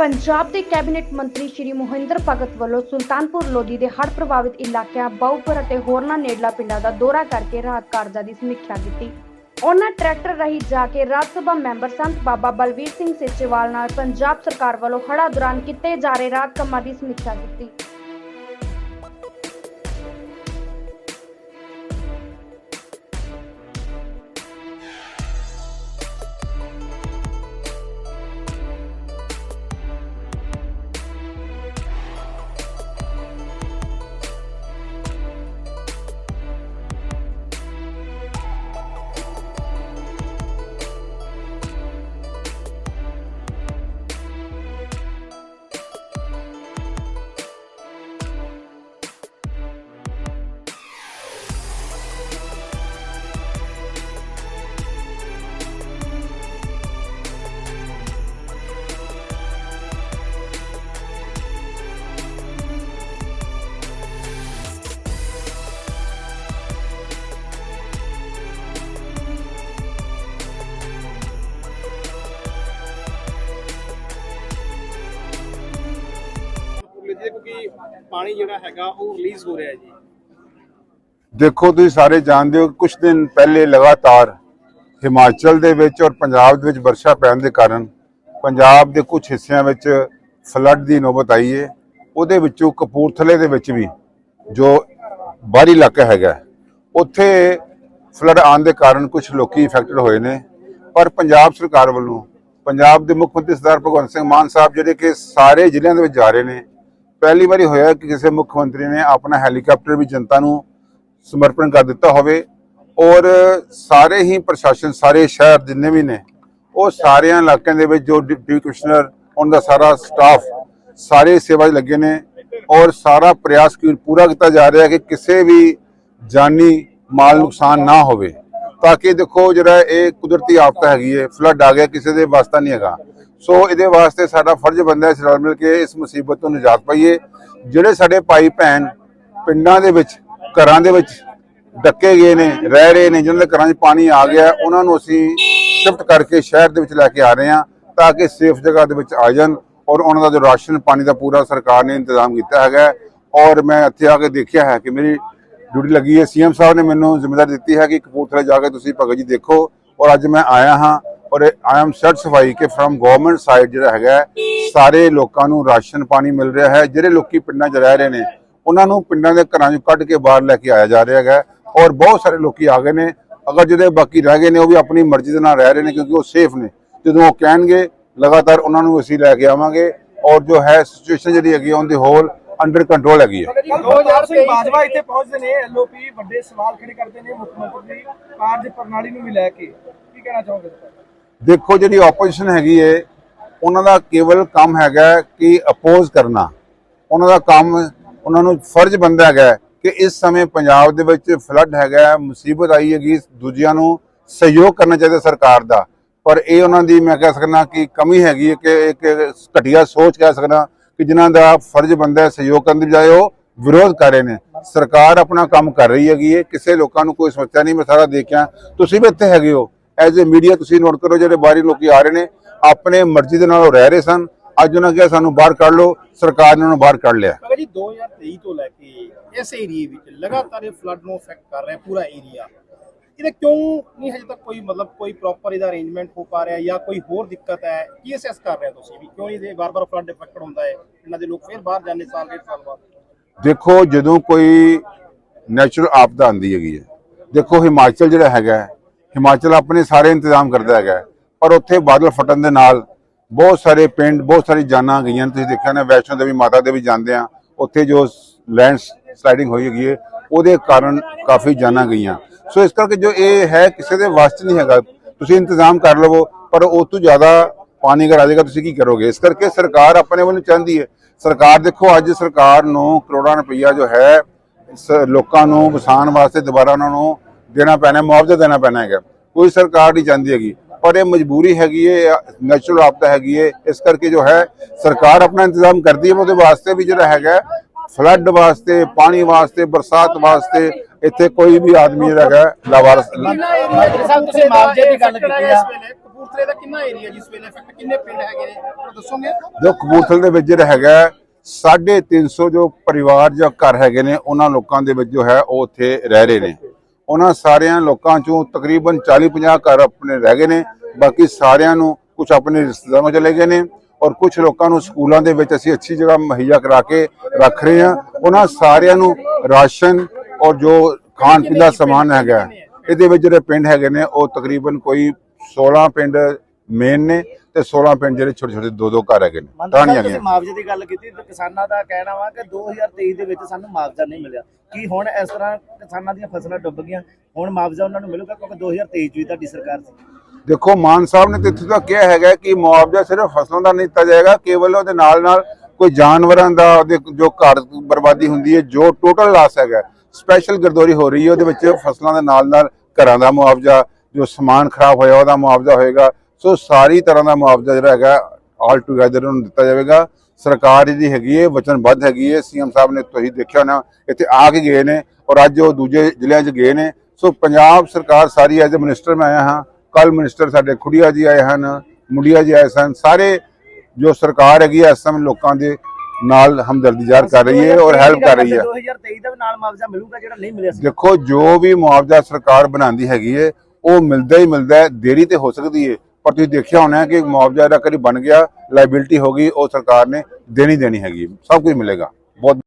ਪੰਜਾਬ ਦੇ ਕੈਬਨਿਟ ਮੰਤਰੀ ਸ਼੍ਰੀ ਮੋਹਿੰਦਰ ਭਗਤ ਵੱਲੋਂ ਸੁਲਤਾਨਪੁਰ ਲੋਧੀ ਦੇ ਹੜ੍ਹ ਪ੍ਰਭਾਵਿਤ ਇਲਾਕਿਆਂ, ਬਾਉਪੁਰ ਅਤੇ ਹੋਰਨਾਂ ਨੇੜਲਾ ਪਿੰਡਾਂ ਦਾ ਦੌਰਾ ਕਰਕੇ ਰਾਹਤ ਕਾਰਜਾਂ ਦੀ ਸਮੀਖਿਆ ਕੀਤੀ। ਉਹਨਾਂ ਟਰੈਕਟਰ ਰਾਹੀਂ ਜਾ ਕੇ ਰਾਜ ਸਭਾ ਮੈਂਬਰ ਸੰਤ ਬਾਬਾ ਬਲਵੀਰ ਸਿੰਘ ਸੇਚੇਵਾਲ ਨਾਲ ਪੰਜਾਬ ਸਰਕਾਰ ਵੱਲੋਂ ਹੜ੍ਹਾਂ ਦੌਰਾਨ ਕੀਤੇ ਜਾ ਰਹੇ ਰਾਹਤ ਕੰਮਾਂ ਦੀ ਸਮੀਖਿਆ ਕੀਤੀ। ਪਾਣੀ ਜਿਹੜਾ ਹੈਗਾ ਉਹ ਰਿਲੀਜ਼ ਹੋ ਰਿਹਾ ਜੀ। ਦੇਖੋ ਤੁਸੀਂ ਸਾਰੇ ਜਾਣਦੇ ਹੋ ਕੁਝ ਦਿਨ ਪਹਿਲੇ ਲਗਾਤਾਰ ਹਿਮਾਚਲ ਦੇ ਵਿੱਚ ਔਰ ਪੰਜਾਬ ਦੇ ਵਿੱਚ ਵਰਸ਼ਾ ਪੈਣ ਦੇ ਕਾਰਨ ਪੰਜਾਬ ਦੇ ਕੁਝ ਹਿੱਸਿਆਂ ਵਿੱਚ ਫਲੱਡ ਦੀ ਨੌਬਤ ਆਈ ਹੈ ਉਹਦੇ ਵਿੱਚੋਂ ਕਪੂਰਥਲੇ ਦੇ ਵਿੱਚ ਵੀ ਜੋ ਬਾਹਰੀ ਇਲਾਕਾ ਹੈਗਾ, ਉੱਥੇ ਫਲੱਡ ਆਉਣ ਦੇ ਕਾਰਨ ਕੁਝ ਲੋਕੀ ਇਫੈਕਟਡ ਹੋਏ ਨੇ। ਪਰ ਪੰਜਾਬ ਸਰਕਾਰ ਵੱਲੋਂ, ਪੰਜਾਬ ਦੇ ਮੁੱਖ ਮੰਤਰੀ ਸਰਦਾਰ ਭਗਵੰਤ ਸਿੰਘ ਮਾਨ ਸਾਹਿਬ ਜਿਹੜੇ ਕਿ ਸਾਰੇ ਜ਼ਿਲ੍ਹਿਆਂ ਦੇ ਵਿੱਚ ਜਾ ਰਹੇ ਨੇ ਪਹਿਲੀ ਵਾਰੀ ਹੋਇਆ ਕਿ ਕਿਸੇ ਮੁੱਖ ਮੰਤਰੀ ਨੇ ਆਪਣਾ ਹੈਲੀਕਾਪਟਰ ਵੀ ਜਨਤਾ ਨੂੰ ਸਮਰਪਣ ਕਰ ਦਿੱਤਾ ਹੋਵੇ ਔਰ ਸਾਰੇ ਹੀ ਪ੍ਰਸ਼ਾਸਨ, ਸਾਰੇ ਸ਼ਹਿਰ ਜਿੰਨੇ ਵੀ ਨੇ, ਉਹ ਸਾਰਿਆਂ ਇਲਾਕਿਆਂ ਦੇ ਵਿੱਚ ਜੋ ਡਿਪਟੀ ਕਮਿਸ਼ਨਰ, ਉਹਨਾਂ ਦਾ ਸਾਰਾ ਸਟਾਫ, ਸਾਰੇ ਸੇਵਾ 'ਚ ਲੱਗੇ ਨੇ ਔਰ ਸਾਰਾ ਪ੍ਰਯਾਸ ਕੀ ਪੂਰਾ ਕੀਤਾ ਜਾ ਰਿਹਾ ਕਿ ਕਿਸੇ ਵੀ ਜਾਨੀ ਮਾਲ ਨੁਕਸਾਨ ਨਾ ਹੋਵੇ। ਤਾਂ ਕਿ ਦੇਖੋ ਜਿਹੜਾ ਇਹ ਕੁਦਰਤੀ ਆਫਤ ਹੈਗੀ ਹੈ ਫਲੱਡ ਆ ਗਿਆ, ਕਿਸੇ ਦੇ ਵਾਸਤਾ ਨਹੀਂ ਹੈਗਾ। ਸੋ ਇਹਦੇ ਵਾਸਤੇ ਸਾਡਾ ਫਰਜ਼ ਬਣਦਾ ਇਸ ਅਸੀਂ ਰਲ ਮਿਲ ਕੇ ਇਸ ਮੁਸੀਬਤ ਤੋਂ ਨਿਜਾਤ ਪਾਈਏ। ਜਿਹੜੇ ਸਾਡੇ ਭਾਈ ਭੈਣ ਪਿੰਡਾਂ ਦੇ ਵਿੱਚ, ਘਰਾਂ ਦੇ ਵਿੱਚ ਡੱਕੇ ਗਏ ਨੇ, ਰਹਿ ਰਹੇ ਨੇ ਜਿਹਨਾਂ ਦੇ ਘਰਾਂ 'ਚ ਪਾਣੀ ਆ ਗਿਆ, ਉਹਨਾਂ ਨੂੰ ਅਸੀਂ ਸ਼ਿਫਟ ਕਰਕੇ ਸ਼ਹਿਰ ਦੇ ਵਿੱਚ ਲੈ ਕੇ ਆ ਰਹੇ ਹਾਂ ਤਾਂ ਕਿ ਸੇਫ ਜਗ੍ਹਾ ਦੇ ਵਿੱਚ ਆ ਜਾਣ ਔਰ ਉਹਨਾਂ ਦਾ ਜੋ ਰਾਸ਼ਨ ਪਾਣੀ ਦਾ ਪੂਰਾ ਸਰਕਾਰ ਨੇ ਇੰਤਜ਼ਾਮ ਕੀਤਾ ਹੈਗਾ ਔਰ ਮੈਂ ਇੱਥੇ ਆ ਕੇ ਦੇਖਿਆ ਹੈ ਕਿ ਮੇਰੀ ਡਿਊਟੀ ਲੱਗੀ ਹੈ। ਸੀਐਮ ਸਾਹਿਬ ਨੇ ਮੈਨੂੰ ਜ਼ਿੰਮੇਵਾਰੀ ਦਿੱਤੀ ਹੈ ਕਿ ਕਪੂਰਥਲੇ ਜਾ ਕੇ ਤੁਸੀਂ ਭਗਤ ਜੀ ਦੇਖੋ ਔਰ ਅੱਜ ਮੈਂ ਆਇਆ ਹਾਂ ਔਰ ਆਈ ਐਮ ਸੈਟੀਸਫਾਈ ਕਿ ਫਰਮ ਗਵਰਨਮੈਂਟ ਸਾਈਡ ਜਿਹੜਾ ਹੈਗਾ ਸਾਰੇ ਲੋਕਾਂ ਨੂੰ ਰਾਸ਼ਨ ਪਾਣੀ ਮਿਲ ਰਿਹਾ ਹੈ। ਜਿਹੜੇ ਲੋਕੀ ਪਿੰਡਾਂ 'ਚ ਰਹਿ ਰਹੇ ਨੇ, ਉਹਨਾਂ ਨੂੰ ਪਿੰਡਾਂ ਦੇ ਘਰਾਂ 'ਚੋਂ ਕੱਢ ਕੇ ਬਾਹਰ ਲੈ ਕੇ ਆਇਆ ਜਾ ਰਿਹਾ ਹੈਗਾ ਔਰ ਬਹੁਤ ਸਾਰੇ ਲੋਕੀ ਆ ਗਏ ਨੇ। ਅਗਰ ਜਿਹੜੇ ਬਾਕੀ ਰਹਿ ਗਏ ਨੇ, ਉਹ ਵੀ ਆਪਣੀ ਮਰਜ਼ੀ ਦੇ ਨਾਲ ਰਹਿ ਰਹੇ ਨੇ ਕਿਉਂਕਿ ਉਹ ਸੇਫ ਨੇ। ਜਦੋਂ ਉਹ ਕਹਿਣਗੇ, ਲਗਾਤਾਰ ਉਹਨਾਂ ਨੂੰ ਅਸੀਂ ਲੈ ਕੇ ਆਵਾਂਗੇ ਔਰ ਜੋ ਹੈ ਸਿਚੁਏਸ਼ਨ ਜਿਹੜੀ ਹੈਗੀ on the whole under control ਹੈਗੀ ਹੈ ਜੀ 2023 ਬਾਜਵਾ ਇੱਥੇ ਪਹੁੰਚਦੇ ਨੇ ਐਲਓਪੀ ਵੱਡੇ ਸਵਾਲ ਖੜੇ ਕਰਦੇ ਨੇ ਮੁੱਖ ਮੰਤਰੀ ਦੀ ਕਾਰਜ ਪ੍ਰਣਾਲੀ ਨੂੰ ਵੀ ਲੈ ਕੇ ਕੀ ਕਹਿਣਾ ਚਾਹੋਗੇ? ਇਸ ਬਾਰੇ? ਦੇਖੋ ਜਿਹੜੀ ਆਪੋਜੀਸ਼ਨ ਹੈਗੀ ਹੈ ਉਹਨਾਂ ਦਾ ਕੇਵਲ ਕੰਮ ਹੈਗਾ ਕਿ ਅਪੋਜ਼ ਕਰਨਾ। ਉਹਨਾਂ ਦਾ ਕੰਮ ਉਹਨਾਂ ਨੂੰ ਫਰਜ਼ ਬੰਦਾ ਹੈਗਾ ਕਿ ਇਸ ਸਮੇਂ ਪੰਜਾਬ ਦੇ ਵਿੱਚ ਫਲੱਡ ਹੈਗਾ ਮੁਸੀਬਤ ਆਈ ਹੈਗੀ ਦੂਜਿਆਂ ਨੂੰ ਸਹਿਯੋਗ ਕਰਨਾ ਚਾਹੀਦਾ ਸਰਕਾਰ ਦਾ। ਪਰ ਇਹ ਉਹਨਾਂ ਦੀ ਮੈਂ ਕਹਿ ਸਕਦਾ ਕਿ ਕਮੀ ਹੈਗੀ ਹੈ ਕਿ ਇੱਕ ਘਟੀਆ ਸੋਚ ਕਹਿ ਸਕਦਾ ਕਿ ਜਿਨ੍ਹਾਂ ਦਾ ਫਰਜ਼ ਬੰਦਾ ਹੈ ਸਹਿਯੋਗ ਕਰਨ ਦੀ ਬਜਾਏ ਉਹ ਵਿਰੋਧ ਕਰ ਰਹੇ ਨੇ। ਸਰਕਾਰ ਆਪਣਾ ਕੰਮ ਕਰ ਰਹੀ ਹੈਗੀ ਹੈ ਕਿਸੇ ਲੋਕਾਂ ਨੂੰ ਕੋਈ ਸਮੱਸਿਆ ਨਹੀਂ, ਮੈਂ ਸਾਰਾ ਦੇਖਿਆ। ਤੁਸੀਂ ਵੀ ਇੱਥੇ ਹੈਗੇ ਹੋ। ਐਜ਼ ਅ ਮੀਡੀਆ ਤੁਸੀਂ ਨੋਟ ਕਰੋ, ਜਿਹੜੇ ਬਾਹਰੀ ਲੋਕੀ ਆ ਰਹੇ ਨੇ, ਆਪਣੇ ਮਰਜ਼ੀ ਦੇ ਨਾਲ ਉਹ ਰਹਿ ਰਹੇ ਸਨ। ਅੱਜ ਉਹਨਾਂ ਕਿਹਾ ਸਾਨੂੰ ਬਾਹਰ ਕੱਢ ਲਓ, ਸਰਕਾਰ ਨੇ ਉਹਨਾਂ ਬਾਹਰ ਕੱਢ ਲਿਆ। ਅਗਰ ਜੀ 2023 ਤੋਂ ਲੈ ਕੇ ਇਸ ਏਰੀਏ ਵਿੱਚ ਲਗਾਤਾਰ ਇਹ ਫਲੱਡ ਨੂੰ ਅਫੈਕਟ ਕਰ ਰਿਹਾ ਪੂਰਾ ਏਰੀਆ ਇਹਦੇ ਕਿਉਂ ਨਹੀਂ ਹਜੇ ਤੱਕ ਕੋਈ ਮਤਲਬ ਕੋਈ ਪ੍ਰੋਪਰ ਇਹਦਾ ਅਰੇਂਜਮੈਂਟ ਹੋ ਪਾ ਰਿਹਾ ਜਾਂ ਕੋਈ ਹੋਰ ਦਿੱਕਤ ਹੈ? ਕੀ ਅਸੈਸ ਕਰ ਰਹੇ ਹੋ ਤੁਸੀਂ ਵੀ? ਕਿਉਂ ਇਹ ਵਾਰ-ਵਾਰ ਫਲੱਡ ਇਫੈਕਟ ਹੁੰਦਾ ਹੈ? ਇਹਨਾਂ ਦੇ ਲੋਕ ਫਿਰ ਬਾਹਰ ਜਾਂਦੇ ਸਾਲ ਡੇਢ ਸਾਲ ਬਾਅਦ। ਦੇਖੋ, ਜਦੋਂ ਕੋਈ ਨੈਚੁਰਲ ਆਪਦਾ ਆਉਂਦੀ ਹੈਗੀ ਹੈ। ਦੇਖੋ, ਹਿਮਾਚਲ ਜਿਹੜਾ ਹੈਗਾ ਹਿਮਾਚਲ ਆਪਣੇ ਸਾਰੇ ਇੰਤਜ਼ਾਮ ਕਰਦਾ ਹੈਗਾ ਪਰ ਉੱਥੇ ਬਾਦਲ ਫਟਣ ਦੇ ਨਾਲ ਬਹੁਤ ਸਾਰੇ ਪਿੰਡ, ਬਹੁਤ ਸਾਰੀ ਜਾਨਾਂ ਗਈਆਂ ਨੇ। ਤੁਸੀਂ ਦੇਖਿਆ ਨਾ, ਵੈਸ਼ਨੋ ਦੇਵੀ, ਮਾਤਾ ਦੇ ਵੀ ਜਾਂਦੇ ਆ। ਉੱਥੇ ਜੋ ਲੈਂਡ ਸਲਾਈਡਿੰਗ ਹੋਈ ਹੈਗੀ ਹੈ, ਉਹਦੇ ਕਾਰਨ ਕਾਫੀ ਜਾਨਾਂ ਗਈਆਂ। ਸੋ ਇਸ ਕਰਕੇ ਜੋ ਇਹ ਹੈ ਕਿਸੇ ਦੇ ਵਾਸਤੇ ਨਹੀਂ ਹੈਗਾ। ਤੁਸੀਂ ਇੰਤਜ਼ਾਮ ਕਰ ਲਵੋ, ਪਰ ਉਹ ਤੋਂ ਜ਼ਿਆਦਾ ਪਾਣੀ ਅਗਰ ਆ ਜਾਏਗਾ, ਤੁਸੀਂ ਕੀ ਕਰੋਗੇ? ਇਸ ਕਰਕੇ ਸਰਕਾਰ ਆਪਣੇ ਵੱਲੋਂ ਚਾਹੁੰਦੀ ਹੈ। ਸਰਕਾਰ ਦੇਖੋ, ਅੱਜ ਸਰਕਾਰ ਨੂੰ ਕਰੋੜਾਂ ਰੁਪਈਆ ਜੋ ਹੈ ਸ- ਲੋਕਾਂ ਨੂੰ ਵਸਾਉਣ ਵਾਸਤੇ ਦੁਬਾਰਾ ਉਹਨਾਂ ਨੂੰ ਦੇਣਾ ਪੈਣਾ ਮੁਆਵਜ਼ਾ ਦੇਣਾ ਪੈਣਾ ਹੈਗਾ। ਕੋਈ ਸਰਕਾਰ ਨਹੀਂ ਚਾਹੁੰਦੀ ਹੈਗੀ। ਪਰ ਇਹ ਮਜਬੂਰੀ ਹੈਗੀ ਹੈ ਨੈਚੁਰਲ ਆਪਦਾ ਹੈਗੀ ਹੈ। ਇਸ ਕਰਕੇ ਜੋ ਹੈ, ਸਰਕਾਰ ਆਪਣਾ ਇੰਤਜ਼ਾਮ ਕਰਦੀ ਹੈ, ਉਹਦੇ ਵਾਸਤੇ ਵੀ ਜਿਹੜਾ ਹੈਗਾ ਫਲੱਡ ਵਾਸਤੇ, ਪਾਣੀ ਵਾਸਤੇ, ਬਰਸਾਤ ਵਾਸਤੇ ਇੱਥੇ ਕੋਈ ਵੀ ਆਦਮੀ ਜਿਹੜਾ ਹੈਗਾ ਲਾਵਾਰਸ ਸਾਹਿਬ ਤੁਸੀਂ ਮੁਆਵਜ਼ੇ ਦੀ ਗੱਲ ਕੀਤੀ ਆ। ਕਪੂਰਥਲੇ ਦਾ ਕਿੰਨਾ ਏਰੀਆ ਜਿਸ ਵੇਲੇ? ਇਫੈਕਟ ਕਿੰਨੇ ਪਿੰਡ ਹੈਗੇ ਨੇ? ਦੱਸੋਗੇ? ਜੋ ਕਬੂਤਲ ਦੇ ਵਿੱਚ ਜਿਹੜਾ ਹੈਗਾ ਹੈ, 350 ਜੋ ਪਰਿਵਾਰ ਜਾਂ ਘਰ ਹੈਗੇ ਨੇ ਉਹਨਾਂ ਲੋਕਾਂ ਦੇ ਵਿੱਚ ਜੋ ਹੈ ਉਹ ਉੱਥੇ ਰਹਿ ਰਹੇ ਨੇ। ਉਹਨਾਂ ਸਾਰਿਆਂ ਲੋਕਾਂ ਚੋਂ ਤਕਰੀਬਨ 40-50 ਘਰ ਆਪਣੇ ਰਹਿ ਗਏ ਨੇ। ਬਾਕੀ ਸਾਰਿਆਂ ਨੂੰ ਕੁਝ ਆਪਣੇ ਰਿਸ਼ਤੇਦਾਰਾਂ ਚਲੇ ਗਏ ਨੇ ਔਰ ਕੁਝ ਲੋਕਾਂ ਨੂੰ ਸਕੂਲਾਂ ਦੇ ਵਿੱਚ ਅਸੀਂ ਅੱਛੀ ਜਗ੍ਹਾ ਮੁਹੱਈਆ ਕਰਾ ਕੇ ਰੱਖ ਰਹੇ ਹਾਂ। ਉਹਨਾਂ ਸਾਰਿਆਂ ਨੂੰ ਰਾਸ਼ਨ ਔਰ ਜੋ ਖਾਣ ਪੀਣ ਦਾ ਸਮਾਨ ਹੈਗਾ ਇਹਦੇ ਵਿੱਚ ਜਿਹੜੇ ਪਿੰਡ ਹੈਗੇ ਨੇ ਉਹ ਤਕਰੀਬਨ ਕੋਈ 16 ਪਿੰਡ ਮੇਨ ਨੇ ਤੇ 16 ਪਿੰਡ ਜਿਹੜੇ ਛੋਟੇ ਛੋਟੇ ਦੋ ਦੋ ਘਰ ਹੈਗੇ ਨੇ ਟਾਹਣੀਆਂ ਸਾਹਿਬ ਤੁਸੀਂ ਮੁਆਵਜ਼ੇ ਦੀ ਗੱਲ ਕੀਤੀ ਤੇ ਕਿਸਾਨਾਂ ਦਾ ਕਹਿਣਾ ਵਾ ਕਿ 2023 ਦੇ ਵਿੱਚ ਸਾਨੂੰ ਮੁਆਵਜ਼ਾ ਨਹੀਂ ਮਿਲਿਆ। ਕੀ ਹੁਣ ਇਸ ਤਰ੍ਹਾਂ ਕਿਸਾਨਾਂ ਦੀਆਂ ਫਸਲਾਂ ਡੁੱਬ ਗਈਆਂ ਹੁਣ ਮੁਆਵਜ਼ਾ ਉਹਨਾਂ ਨੂੰ ਮਿਲੂਗਾ ਕਿਉਂਕਿ 2023 ਚ ਵੀ ਤੁਹਾਡੀ ਸਰਕਾਰ ਸੀ। ਦੇਖੋ ਮਾਨ ਸਾਹਿਬ ਨੇ ਤੇ ਇੱਥੇ ਤਾਂ ਕਿਹਾ ਹੈਗਾ ਕਿ ਮੁਆਵਜ਼ਾ ਸਿਰਫ ਫਸਲਾਂ ਦਾ ਨਹੀਂ ਦਿੱਤਾ ਜਾਏਗਾ ਕੇਵਲ ਉਹਦੇ ਨਾਲ ਨਾਲ ਕੋਈ ਜਾਨਵਰਾਂ ਦਾ ਉਹਦੇ ਜੋ ਘਰ ਬਰਬਾਦੀ ਹੁੰਦੀ ਹੈ ਜੋ ਟੋਟਲ ਲਾਸ ਹੈਗਾ ਸਪੈਸ਼ਲ ਗਰਦੋਰੀ ਹੋ ਰਹੀ ਹੈ, ਉਹਦੇ ਵਿੱਚ ਫਸਲਾਂ ਦੇ ਨਾਲ ਨਾਲ ਘਰਾਂ ਦਾ ਮੁਆਵਜ਼ਾ, ਜੋ ਸਮਾਨ ਖਰਾਬ ਹੋਇਆ ਉਹਦਾ ਮੁਆਵਜ਼ਾ ਹੋਏਗਾ। ਸੋ ਸਾਰੀ ਤਰ੍ਹਾਂ ਦਾ ਮੁਆਵਜ਼ਾ ਜਿਹੜਾ ਹੈਗਾ ਆਲ ਟੂਗੇਦਰ ਉਹਨੂੰ ਦਿੱਤਾ ਜਾਵੇਗਾ। ਸਰਕਾਰ ਇਹਦੀ ਹੈਗੀ ਹੈ, ਵਚਨਬੱਧ ਹੈਗੀ ਹੈ। ਸੀਐਮ ਸਾਹਿਬ ਨੇ ਤੁਸੀਂ ਦੇਖਿਆ ਨਾ ਇੱਥੇ ਆ ਕੇ ਗਏ ਨੇ ਔਰ ਅੱਜ ਉਹ ਦੂਜੇ ਜ਼ਿਲ੍ਹਿਆਂ 'ਚ ਗਏ ਨੇ। ਸੋ ਪੰਜਾਬ ਸਰਕਾਰ ਸਾਰੀ ਐਜ਼ ਅ ਮਿਨਿਸਟਰ ਮੈਂ ਆਇਆ ਹਾਂ। ਕੱਲ ਮਿਨਿਸਟਰ ਸਾਡੇ ਖੁੜੀਆ ਜੀ ਆਏ ਹਨ, ਮੁੰਡੀਆ ਜੀ ਆਏ ਸਨ। ਸਾਰੇ ਜੋ ਸਰਕਾਰ ਹੈਗੀ ਹੈ, ਇਸ ਸਮੇਂ ਲੋਕਾਂ ਦੇ ਨਾਲ ਹਮਦਰਦੀ ਜ਼ਾਹਰ ਕਰ ਰਹੀ ਹੈ ਔਰ ਹੈਲਪ ਕਰ ਰਹੀ ਹੈ। 2023 ਦਾ ਨਾਲ ਮੁਆਵਜ਼ਾ ਮਿਲੂਗਾ ਜਿਹੜਾ ਨਹੀਂ ਮਿਲਿਆ ਸੀ। ਦੇਖੋ ਜੋ ਵੀ ਮੁਆਵਜ਼ਾ ਸਰਕਾਰ ਬਣਾਉਂਦੀ ਹੈਗੀ ਹੈ ਉਹ ਮਿਲਦਾ ਹੀ ਮਿਲਦਾ ਹੈ ਦੇਰੀ ਤੇ ਹੋ ਸਕਦੀ ਹੈ। ਪਰ ਤੁਸੀਂ ਦੇਖਿਆ ਹੋਣਾ ਕਿ ਮੁਆਵਜ਼ਾ ਜਿਹੜਾ ਕਦੀ ਬਣ ਗਿਆ ਲਾਇਬਿਲਟੀ ਹੋ ਗਈ ਉਹ ਸਰਕਾਰ ਨੇ ਦੇਣੀ ਦੇਣੀ ਹੈਗੀ। ਸਭ ਕੁਝ ਮਿਲੇਗਾ। ਬਹੁਤ